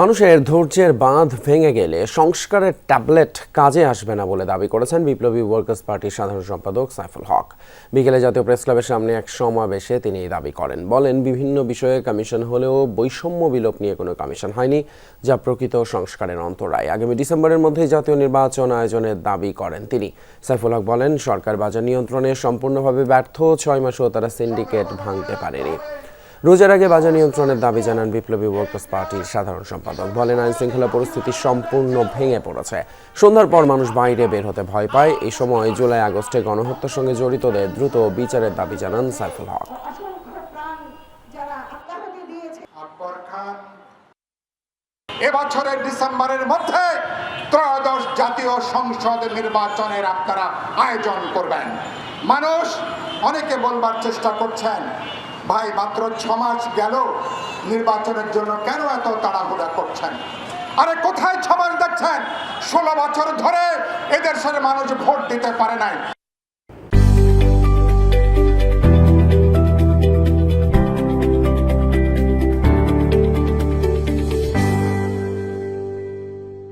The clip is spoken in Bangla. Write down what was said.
মানুষের ধৈর্যের বাঁধ ভেঙে গেলে সংস্কারের ট্যাবলেট কাজে আসবে না বলে দাবি করেছেন বিপ্লবী ওয়ার্কার্স পার্টির সাধারণ সম্পাদক সাইফুল হক। বিকেলে জাতীয় প্রেস ক্লাবের সামনে এক সমাবেশে তিনি এই দাবি করেন। বলেন, বিভিন্ন বিষয়ে কমিশন হলেও বৈষম্য বিলোপ নিয়ে কোনো কমিশন হয়নি, যা প্রকৃত সংস্কারের অন্তরায়। আগামী ডিসেম্বরের মধ্যেই জাতীয় নির্বাচন আয়োজনের দাবি করেন তিনি। সাইফুল হক বলেন, সরকার বাজার নিয়ন্ত্রণে সম্পূর্ণভাবে ব্যর্থ, ছয় মাসেও তারা সিন্ডিকেট ভাঙতে পারেনি। রোজার আগে বাজার নিয়ন্ত্রণের দাবি জানান বিপ্লবী ওয়ার্কার্স পার্টির সাধারণ সম্পাদক। বলেন আইন শৃঙ্খলা পরিস্থিতি সম্পূর্ণ ভেঙে পড়েছে। সন্ধ্যার পর মানুষ বাইরে বের হতে ভয় পায়। এই সময় জুলাই, আগস্টে গণহত্যার সঙ্গে জড়িতদের দ্রুত বিচারের দাবি জানান সাইফুল হক। এবছরের ডিসেম্বরের মধ্যে ত্রয়োদশ জাতীয় সংসদ নির্বাচনের আপনারা আয়োজন করবেন। মানুষ অনেকে বলবার চেষ্টা করছেন ভাই, মাত্র ছ মাস গেল নির্বাচনের জন্য কেন এত তাড়াহুড়া করছেন? আরে কোথায় ছ মাস দেখছেন? ষোলো বছর ধরে এদের সাথে মানুষ ভোট দিতে পারে নাই।